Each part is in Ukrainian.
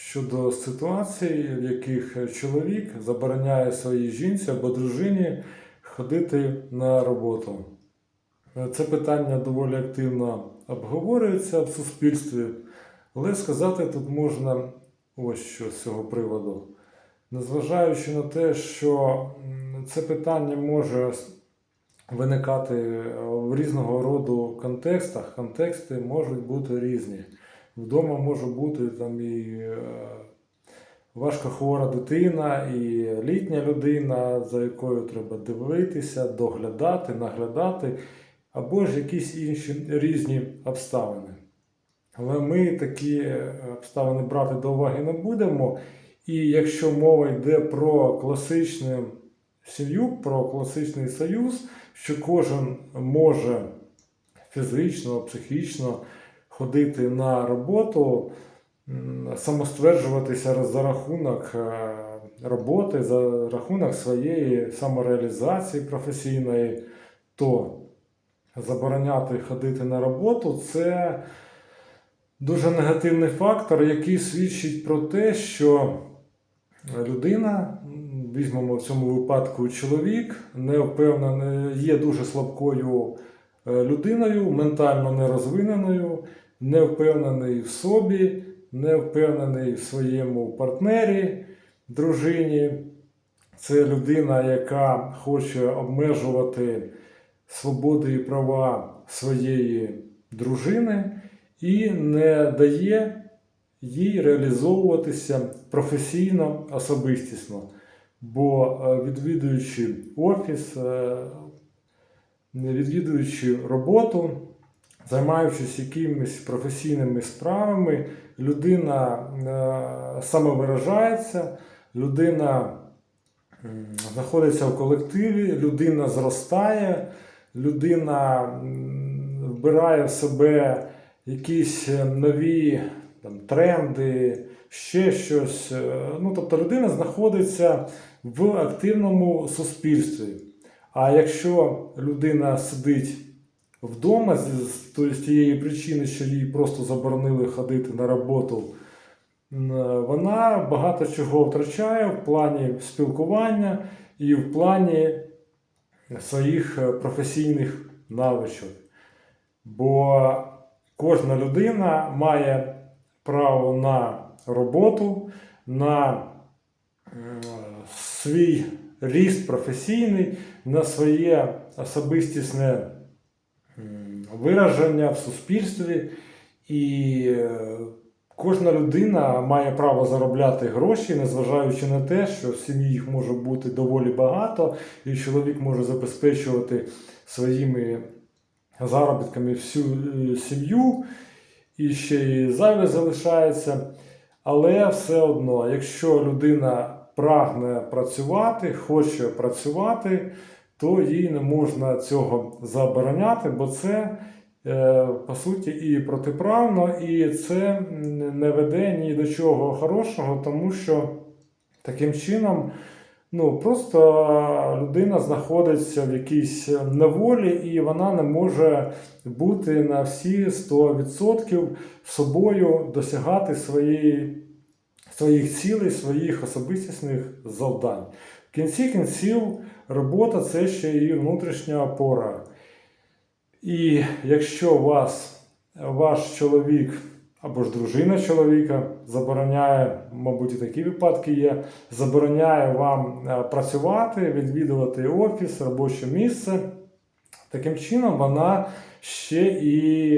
щодо ситуацій, в яких чоловік забороняє своїй жінці або дружині ходити на роботу. Це питання доволі активно обговорюється в суспільстві, але сказати тут можна ось що з цього приводу. Незважаючи на те, що це питання може виникати в різного роду контекстах, контексти можуть бути різні. Вдома може бути там і е, важкохвора дитина, і літня людина, за якою треба дивитися, доглядати, наглядати, або ж якісь інші різні обставини. Але ми такі е, обставини брати до уваги не будемо. І якщо мова йде про класичну сім'ю, про класичний союз, що кожен може фізично, психічно ходити на роботу, самостверджуватися за рахунок е, роботи, за рахунок своєї самореалізації професійної, то забороняти ходити на роботу це дуже негативний фактор, який свідчить про те, що людина, візьмемо в цьому випадку чоловік, не впевнений, є дуже слабкою людиною, ментально нерозвиненою, не впевнений в собі, не впевнений в своєму партнері, дружині. Це людина, яка хоче обмежувати свободи і права своєї дружини і не дає їй реалізовуватися професійно, особистісно. Бо е, відвідуючи офіс, е, відвідуючи роботу, займаючись якимись професійними справами, людина е, самовиражається, людина знаходиться в колективі, людина зростає, людина вбирає в себе якісь е, нові там, тренди, ще щось. Е, Ну, тобто людина знаходиться в активному суспільстві. А якщо людина сидить вдома з, тієї причини, що їй просто заборонили ходити на роботу, вона багато чого втрачає в плані спілкування і в плані своїх е, професійних навичок. Бо кожна людина має право на роботу, на свій ріст професійний, на своє особистісне вираження в суспільстві. І е, кожна людина має право заробляти гроші, незважаючи на те, що в сім'ї їх може бути доволі багато, і чоловік може забезпечувати своїми заробітками всю е, сім'ю, і ще й зайве залишається. Але все одно, якщо людина прагне працювати, хоче працювати, то їй не можна цього забороняти, бо це е, по суті і протиправно, і це не веде ні до чого хорошого, тому що таким чином ну, просто людина знаходиться в якійсь неволі, і вона не може бути на всі 100% собою, досягати своєї, своїх цілей, своїх особистісних завдань. В кінці кінців робота це ще і внутрішня опора. І якщо вас ваш чоловік або ж дружина чоловіка забороняє, мабуть, і такі випадки є, забороняє вам е, працювати, відвідувати офіс, робоче місце, таким чином вона ще і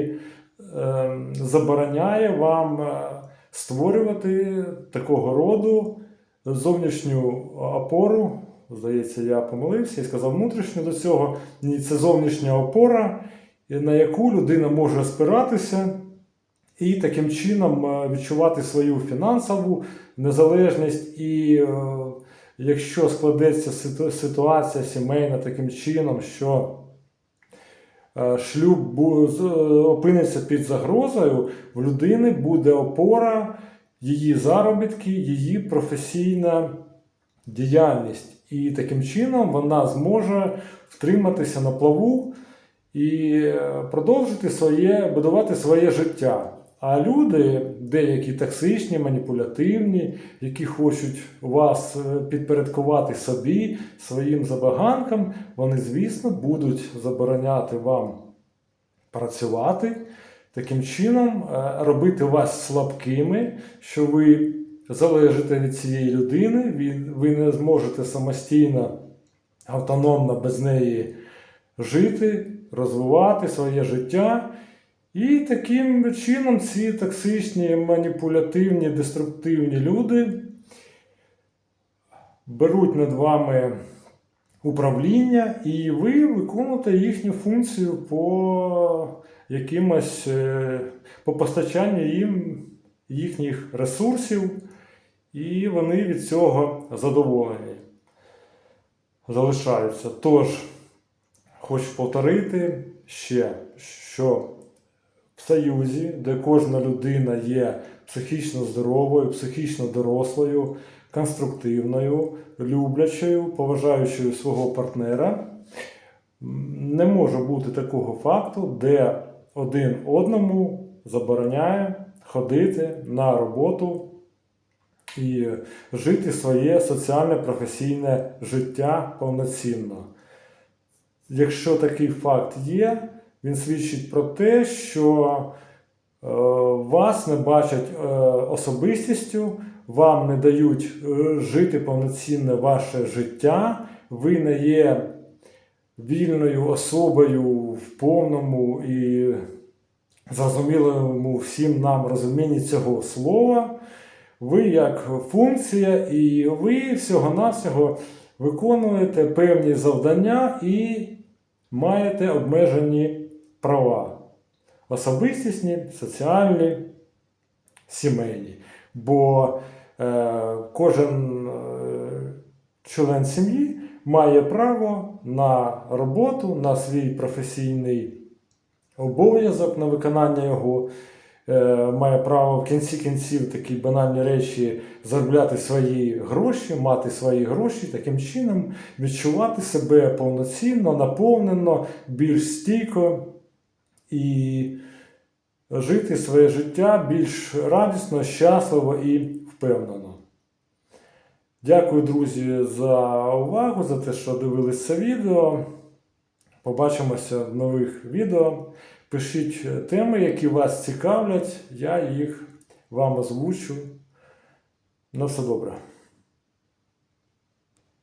е, забороняє вам е, створювати такого роду зовнішню опору. Здається, я помилився і сказав внутрішню до цього. Ні, це зовнішня опора, на яку людина може спиратися і таким чином е, відчувати свою фінансову незалежність. І е, якщо складеться ситуація сімейна таким чином, що шлюб бу- з- е, опиниться під загрозою, в людини буде опора, її заробітки, її професійна діяльність. І таким чином вона зможе втриматися на плаву і е, продовжити своє, будувати своє життя. А люди, деякі токсичні, маніпулятивні, які хочуть вас е, підпорядкувати собі, своїм забаганкам, вони, звісно, будуть забороняти вам працювати, таким чином е, робити вас слабкими, що ви залежите від цієї людини, ви- ви не зможете самостійно, автономно без неї жити, розвивати своє життя. І таким чином ці токсичні, маніпулятивні, деструктивні люди беруть над вами управління, і ви виконуєте їхню функцію по якимось е, по постачанню їм їхніх ресурсів, і вони від цього задоволені залишаються. Тож, хочу повторити ще, що Союзі, де кожна людина є психічно здоровою, психічно дорослою, конструктивною, люблячою, поважаючою свого партнера, не може бути такого факту, де один одному забороняє ходити на роботу і жити своє соціальне професійне життя повноцінно. Якщо такий факт є, він свідчить про те, що е, вас не бачать е, особистістю, вам не дають е, жити повноцінне ваше життя, ви не є вільною особою в повному і зрозумілому всім нам розумінні цього слова. Ви як функція, і ви всього-навсього виконуєте певні завдання і маєте обмежені права. Особистісні, соціальні, сімейні. Бо е, кожен е, член сім'ї має право на роботу, на свій професійний обов'язок, на виконання його. Е, має право в кінці кінців такі банальні речі заробляти свої гроші, мати свої гроші, таким чином відчувати себе повноцінно, наповнено, більш стійко і жити своє життя більш радісно, щасливо і впевнено. Дякую, друзі, за увагу, за те, що дивились це відео. Побачимося в нових відео. Пишіть теми, які вас цікавлять, я їх вам озвучу. На все добре.